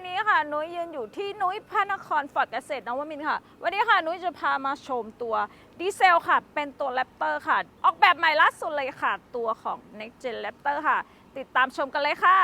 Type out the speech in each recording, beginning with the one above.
นนี้ค่ะนุ้ยยืนอยู่ที่นุ้ยพระนครฟอร์ดเกษตรนวมินทร์ค่ะ วันนี้ค่ะนุ้ยจะพามาชมตัวดีเซลค่ะ เป็นตัวแรปเตอร์ค่ะ ออกแบบใหม่ล่าสุดเลยค่ะ ตัวของ Next Gen Raptor ค่ะ ติดตามชมกันเลยค่ะ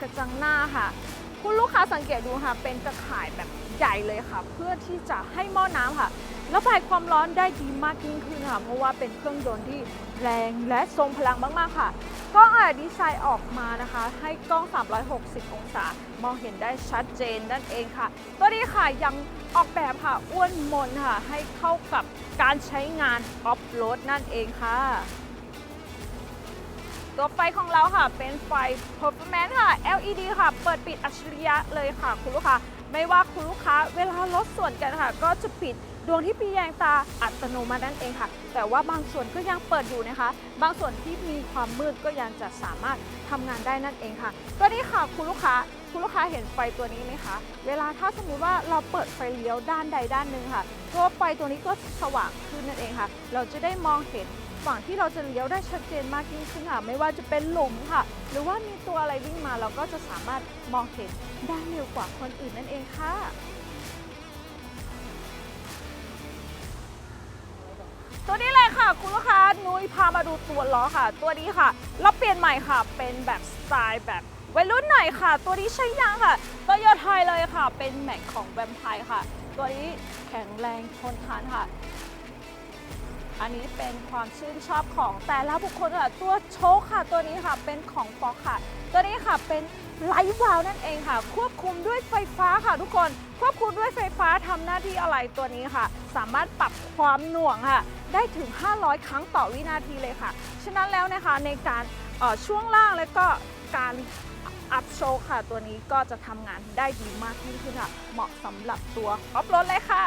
กระจังหน้าค่ะ คุณลูกค้าสังเกตดูค่ะ เป็นตะข่ายแบบใหญ่เลยค่ะ เพื่อที่จะให้หม้อน้ำค่ะระบายความร้อนได้ดีมากยิ่งขึ้นค่ะเพราะว่าเป็นเครื่องยนต์ที่แรงและทรงพลังมากๆค่ะกล้องอะดีไซน์ออกมานะคะ ให้กล้อง 360 องศา มองเห็นได้ชัดเจนนั่นเองค่ะ ตัวนี้ค่ะยังออกแบบค่ะ อ้วนมนค่ะ ให้เข้ากับการใช้งานออฟโรดนั่นเองค่ะ ตัวไฟของเราค่ะเป็นไฟ performance ค่ะ LED ค่ะ เปิดปิดอัจฉริยะเลยค่ะ คุณลูกค้า ไม่ว่าคุณลูกค้าเวลารถส่วนกันค่ะ ก็จะปิดดวงที่ปีแยงตาอัตโนมัตินั่นเองค่ะ แต่ว่าบางส่วนก็ยังเปิดอยู่นะคะ บางส่วนที่มีความมืดก็ยังจะสามารถทำงานได้นั่นเองค่ะตัวนี้ค่ะคุณลูกค้าคุณลูกค้าเห็นไฟตัวนี้ไหมคะ เวลาถ้าสมมุติว่าเราเปิดไฟเลี้ยวด้านใดด้านหนึ่งค่ะตัวไฟตัวนี้ก็สว่างขึ้นนั่นเองค่ะ เราจะได้มองเห็น ฝั่งที่เราจะเลี้ยวได้ชัดเจนมากยิ่งขึ้นค่ะไม่ว่าจะเป็นหลุมค่ะ หรือว่ามีตัวอะไรวิ่งมาเราก็จะสามารถมองเห็นได้เร็วกว่าคนอื่นนั่นเองค่ะตัวนี้เลยค่ะ คุณลูกค้านุ้ยพามาดูตัวล้อค่ะ ตัวนี้ค่ะเราเปลี่ยนใหม่ค่ะ เป็นแบบสไตล์แบบวัยรุ่นหน่อยค่ะ ตัวนี้ใช้ยางค่ะตัวยอดไทยเลยค่ะ เป็นแม็กของแวมไพร์ค่ะ ตัวนี้แข็งแรงทนทานค่ะ อันนี้เป็นความชื่นชอบของแต่ละบุคคลค่ะตัวโชคค่ะ ตัวนี้ค่ะเป็นของฟอกค่ะ ตัวนี้ค่ะเป็นไลท์วาลนั่นเองค่ะ ควบคุมด้วยไฟฟ้าค่ะทุกคน ควบคุมด้วยไฟฟ้าทำหน้าที่อะไรตัวนี้ค่ะ สามารถปรับความหน่วงค่ะ ได้ถึง 500 ครั้งต่อวินาทีเลยค่ะ ฉะนั้นแล้วนะคะในการออช่วงล่างและก็การอัพโชคค่ะ ตัวนี้ก็จะทำงานได้ดีมากยิ่งขึ้นค่ะ เหมาะสำหรับตัวออฟโรดเลยค่ะ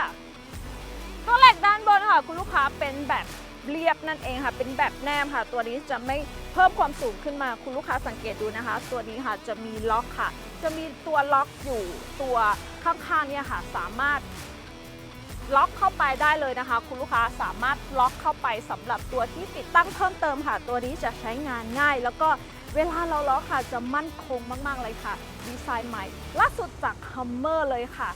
ด้านบนค่ะคุณลูกค้าเป็นแบบเรียบนั่นเองค่ะ เป็นแบบแนมค่ะ ตัวนี้จะไม่เพิ่มความสูงขึ้นมาคุณลูกค้าสังเกตดูนะคะ ตัวนี้ค่ะจะมีล็อกค่ะ จะมีตัวล็อกอยู่ตัวข้างๆเนี่ยค่ะ สามารถล็อกเข้าไปได้เลยนะคะ คุณลูกค้าสามารถล็อกเข้าไปสำหรับตัวที่ติดตั้งเพิ่มเติมค่ะ ตัวนี้จะใช้งานง่าย แล้วก็เวลาเราล็อกค่ะจะมั่นคงมาก ๆเลยค่ะ ดีไซน์ใหม่ล่าสุดจาก Hummer เลยค่ะ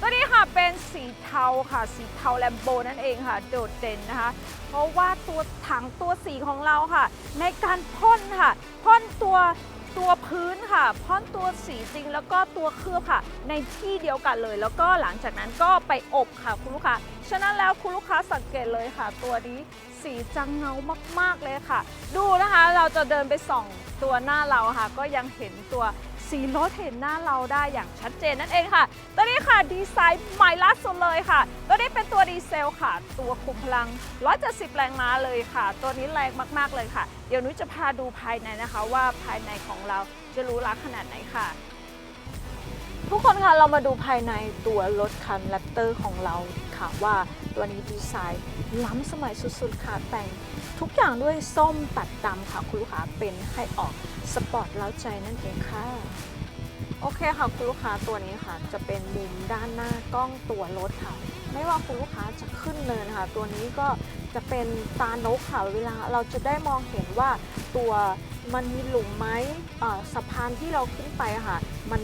ตัวนี้ค่ะเป็นสีเทาค่ะ สีเทาแลมโบนั่นเองค่ะ โดดเด่นนะคะ เพราะว่าตัวถังตัวสีของเราค่ะ ในการพ่นค่ะพ่นตัวตัวพื้นค่ะพ่นตัวสีจริงแล้วก็ตัวเคลือบค่ะ ในที่เดียวกันเลย แล้วก็หลังจากนั้นก็ไปอบค่ะคุณลูกค้าฉะนั้นแล้วคุณลูกค้าสังเกตเลยค่ะ ตัวนี้สีจังเงามาก ๆ เลยค่ะ ดูนะคะเราจะเดินไปส่องตัวหน้าเราค่ะ ก็ยังเห็นตัว สีรถเห็นหน้าเราได้อย่างชัดเจนนั่นเองค่ะ ตัวนี้ค่ะดีไซน์ใหม่ล่าสุดเลยค่ะ ตัวนี้เป็นตัวดีเซลค่ะ ตัวคุมพลัง 170 แรงม้าเลยค่ะ ตัวนี้แรงมากๆเลยค่ะ เดี๋ยวนุ้ยจะพาดูภายในนะคะ ว่าภายในของเราจะรู้ลักขนาดไหนค่ะ ทุกคนคะเรามาดูภายในตัวรถคันแรปเตอร์ของเราค่ะว่าตัวนี้ดีไซน์ล้ำสมัยสุดๆค่ะแต่งทุกอย่างด้วยส้มตัดดำค่ะคุณลูกค้าเป็นให้ออกสปอร์ตเล้าใจนั่นเองค่ะ โอเคค่ะคุณลูกค้าตัวนี้ค่ะ จะเป็นมุมด้านหน้ากล้องตัวรถค่ะ ไม่ว่าคุณลูกค้าจะขึ้นเนินค่ะ ตัวนี้ก็จะเป็นตานกค่ะเวลาเราจะได้มองเห็นว่าตัวมันมีหลุมไหมสะพานที่เราขึ้นไปค่ะ มัน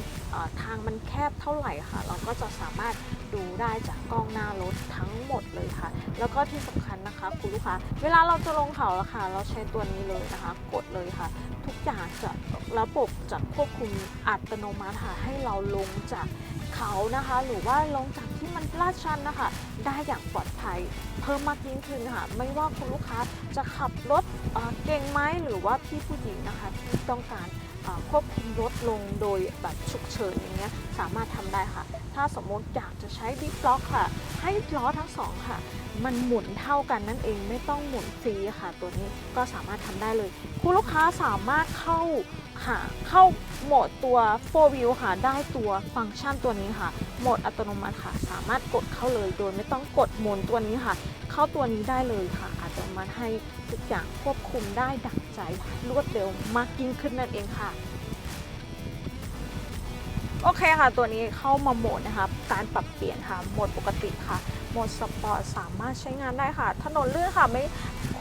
ทางมันแคบเท่าไหร่ค่ะ เราก็จะสามารถ ดูได้จากกล้องหน้ารถทั้งหมดเลยค่ะ แล้วก็ที่สำคัญนะคะคุณลูกค้าเวลาเราจะลงเขาแล้วค่ะ เราใช้ตัวนี้เลยนะคะ กดเลยค่ะ ทุกอย่างจะระบบจะควบคุมอัตโนมัติค่ะให้เราลงจากเขานะคะ หรือว่าลงจากที่มันลาดชันนะคะ ได้อย่างปลอดภัยเพิ่มมากยิ่งขึ้นค่ะ ไม่ว่าคุณลูกค้าจะขับรถเเก่งไหมหรือว่าพี่ผู้หญิงนะคะที่ต้องการ ควบคุมรถลงโดยแบบฉุกเฉินอย่างเงี้ยสามารถทำได้ค่ะ ถ้าสมมติอยากจะใช้ดิฟล็อกค่ะ ให้ล้อทั้งสองค่ะ มันหมุนเท่ากันนั่นเองไม่ต้องหมุนฟรีค่ะ ตัวนี้ก็สามารถทำได้เลยคุณลูกค้าสามารถเข้าค่ะเข้าโหมดตัว 4 wheel ค่ะ ได้ตัวฟังก์ชันตัวนี้ค่ะ โหมดอัตโนมัติค่ะ สามารถกดเข้าเลยโดยไม่ต้องกดหมุนตัวนี้ค่ะ เข้าตัวนี้ได้เลยค่ะ อัตโนมัติให้ทุกอย่างควบคุมได้ดัง ใจรวดเร็วมากยิ่งขึ้นนั่นเองค่ะ โอเคค่ะ ตัวนี้เข้ามาโหมดนะคะการปรับเปลี่ยนค่ะโหมดปกติค่ะโหมดสปอร์ตสามารถใช้งานได้ค่ะ ถนนลื่นค่ะไม่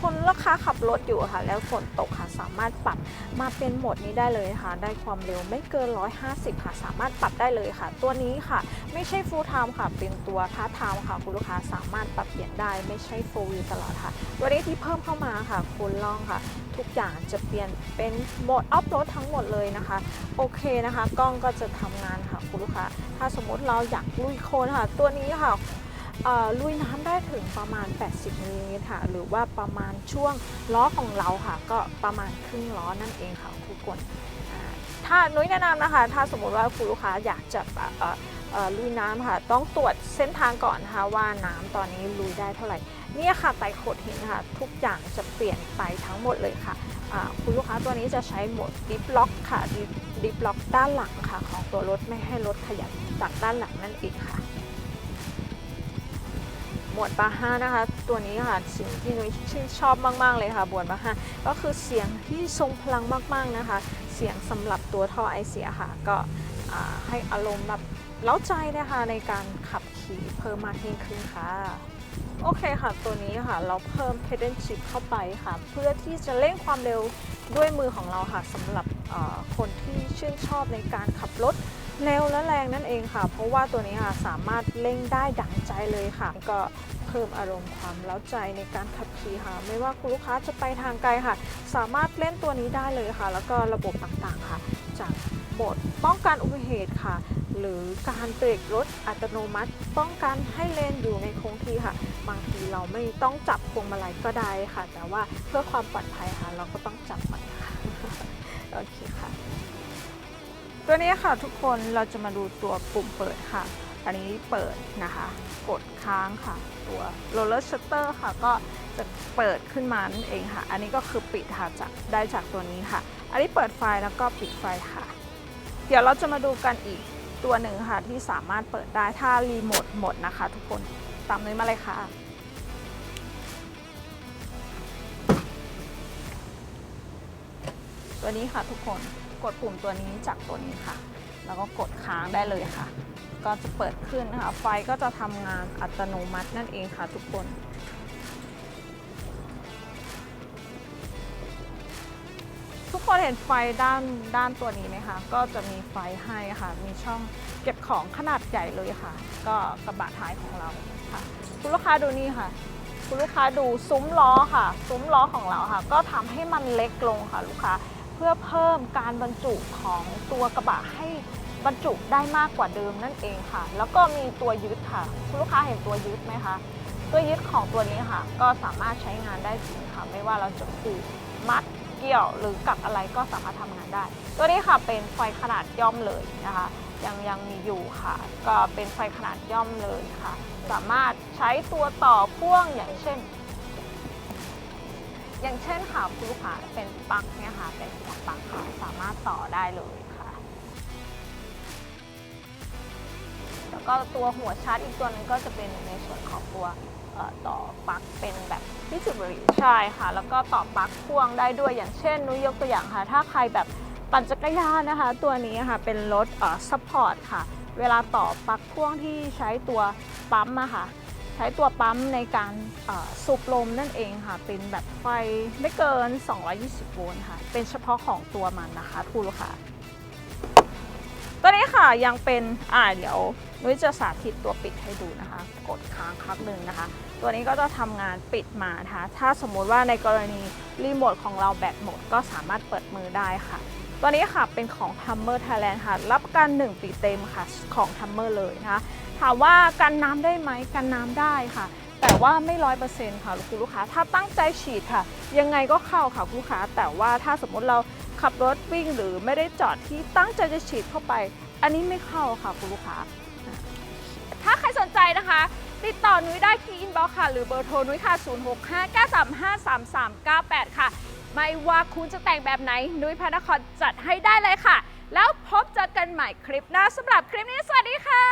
คนลูกค้าขับรถอยู่ค่ะ แล้วฝนตกค่ะสามารถปรับมาเป็นโหมดนี้ได้เลยค่ะ ได้ความเร็วไม่เกิน 150 ค่ะ สามารถปรับได้เลยค่ะ ตัวนี้ค่ะ ไม่ใช่ full time ค่ะ เป็นตัว part time ค่ะ คุณลูกค้าสามารถปรับเปลี่ยนได้ไม่ใช่ full wheel ตลอดค่ะตัวนี้ที่เพิ่มเข้ามาค่ะ คุณลองค่ะ ทุกอย่างจะเปลี่ยนเป็นโหมดออฟโรดทั้งหมดเลยนะคะ โอเคนะคะ กล้องก็จะทำงานค่ะ คุณลูกค้า ถ้าสมมติเราอยากลุยโคลนค่ะ ตัวนี้ค่ะ ลุยน้ำได้ถึงประมาณ 80มิลลิลิตรค่ะ หรือว่าประมาณช่วงล้อของเราค่ะ ก็ประมาณครึ่งล้อนั่นเองค่ะทุกคนถ้านุ้ยแนะนำนะคะ ถ้าสมมติว่าคุณลูกค้าอยากจะลุยน้ำค่ะ ต้องตรวจเส้นทางก่อนนะคะว่าน้ำตอนนี้ลุยได้เท่าไหร่เนี่ยค่ะไตโคดหินค่ะ ทุกอย่างจะเปลี่ยนไปทั้งหมดเลยค่ะคุณลูกค้าตัวนี้จะใช้โหมดดิฟล็อกค่ะดิฟล็อกด้านหลังค่ะ ของตัวรถไม่ให้รถขยับจากด้านหลังนั่นเองค่ะ หมวดบาห้านะคะ ตัวนี้ค่ะสิ่งที่นุ้ยชื่นชอบมากๆเลยค่ะหมวดบาห้าก็คือเสียงที่ทรงพลังมากๆนะคะ เสียงสำหรับตัวท่อไอเสียค่ะ ก็ให้อารมณ์แบบเล้าใจนะคะในการขับขี่เพิ่มมากยิ่งขึ้นค่ะโอเคค่ะ ตัวนี้ค่ะ เราเพิ่ม pedal shift เข้าไปค่ะ เพื่อที่จะเร่งความเร็วด้วยมือของเราค่ะสำหรับคนที่ชื่นชอบในการขับรถ เร็วและแรงนั่นเองค่ะ เพราะว่าตัวนี้ค่ะสามารถเร่งได้ดังใจเลยค่ะ ก็เพิ่มอารมณ์ความเล้าใจในการขับขี่ค่ะ ไม่ว่าคุณลูกค้าจะไปทางไกลค่ะ สามารถเล่นตัวนี้ได้เลยค่ะ แล้วก็ระบบต่างๆค่ะ จากโหมดป้องกันอุบัติเหตุค่ะ หรือการเบรกรถอัตโนมัติ ป้องกันให้เลนอยู่ในคงที่ค่ะ บางทีเราไม่ต้องจับพวงมาลัยก็ได้ค่ะ แต่ว่าเพื่อความปลอดภัยค่ะ เราก็ต้องจับมันค่ะโอเคค่ะ ตัวนี้ค่ะทุกคนเราจะมาดูตัวปุ่มเปิดค่ะ อันนี้เปิดนะคะ กดค้างค่ะ ตัว roller shutter ค่ะ ก็จะเปิดขึ้นมานั่นเองค่ะ อันนี้ก็คือปิดค่ะจากได้จากตัวนี้ค่ะ อันนี้เปิดไฟแล้วก็ปิดไฟค่ะ เดี๋ยวเราจะมาดูกันอีกตัวหนึ่งค่ะที่สามารถเปิดได้ถ้ารีโมทหมดนะคะ ทุกคนตามนี้มาเลยค่ะตัวนี้ค่ะทุกคน กดปุ่มตัวนี้จากตัวนี้ค่ะ แล้วก็กดค้างได้เลยค่ะ ก็จะเปิดขึ้นนะคะ ไฟก็จะทำงานอัตโนมัตินั่นเองค่ะทุกคนทุกคนเห็นไฟด้านด้านตัวนี้ไหมคะ ก็จะมีไฟให้ค่ะ มีช่องเก็บของขนาดใหญ่เลยค่ะ ก็กระบะท้ายของเราค่ะ คุณลูกค้าดูนี่ค่ะ คุณลูกค้าดูซุ้มล้อค่ะ ซุ้มล้อของเราค่ะ ก็ทำให้มันเล็กลงค่ะลูกค้า พื่อเพิ่มการบรรจุของตัวกระบะให้บรรจุได้มากกว่าเดิมนั่นเองค่ะ แล้วก็มีตัวยึดค่ะ คุณลูกค้าเห็นตัวยึดไหมคะ ตัวยึดของตัวนี้ค่ะ ก็สามารถใช้งานได้จริงค่ะ ไม่ว่าเราจะผูกมัดเกี่ยวหรือกับอะไรก็สามารถทำงานได้ ตัวนี้ค่ะเป็นไฟขนาดย่อมเลยนะคะ ยังยังมีอยู่ค่ะ ก็เป็นไฟขนาดย่อมเลยค่ะ สามารถใช้ตัวต่อพ่วงอย่างเช่น อย่างเช่นค่ะคุณลูกค้าเป็นปลั๊กเนี่ยค่ะ เป็นหัวปลั๊กค่ะสามารถต่อได้เลยค่ะ แล้วก็ตัวหัวชาร์จอีกตัวนึงก็จะเป็นในส่วนของตัวต่อปลั๊กเป็นแบบที่จุดบริใช่ค่ะ แล้วก็ต่อปลั๊กพ่วงได้ด้วยอย่างเช่น นุ้ยยกตัวอย่างค่ะ ถ้าใครแบบปั่นจักรยานนะคะ ตัวนี้ค่ะเป็นรถเอ่อซัพพอร์ตค่ะ เวลาต่อปลั๊กพ่วงที่ใช้ตัวปั๊มอะค่ะ ใช้ตัวปั๊มในการสูบลมนั่นเองค่ะ เป็นแบบไฟไม่เกิน 220 โวลต์ค่ะ เป็นเฉพาะของตัวมันนะคะคุณลูกค้าตัวนี้ค่ะยังเป็นอ่าเดี๋ยวนุ้ยจะสาธิตตัวปิดให้ดูนะคะ กดค้างครั้งหนึ่งนะคะ ตัวนี้ก็จะทำงานปิดมานะคะ ถ้าสมมุติว่าในกรณีรีโมทของเราแบตหมดก็สามารถเปิดมือได้ค่ะ ตัวนี้ค่ะเป็นของ t u m b e r Thailand ค่ะ รับประกัน 1 ปีเต็มค่ะของ t u m b e r เลยนะคะ ถามว่ากันน้ำได้ไหมกันน้ำได้ค่ะ แต่ว่าไม่ร้อยเปอร์เซ็นต์ค่ะคุณลูกค้า ถ้าตั้งใจฉีดค่ะ ยังไงก็เข้าค่ะคุณลูกค้า แต่ว่าถ้าสมมติเราขับรถวิ่งหรือไม่ได้จอดที่ตั้งใจจะฉีดเข้าไป อันนี้ไม่เข้าค่ะคุณลูกค้า ถ้าใครสนใจนะคะติดต่อนุ้ยได้ที่อินบ็อกค่ะ หรือเบอร์โทรนุ้ยค่ะ 0659353398 ค่ะ ไม่ว่าคุณจะแต่งแบบไหน นุ้ยพานครจัดให้ได้เลยค่ะ แล้วพบเจอกันใหม่คลิปหน้าสำหรับคลิปนี้สวัสดีค่ะ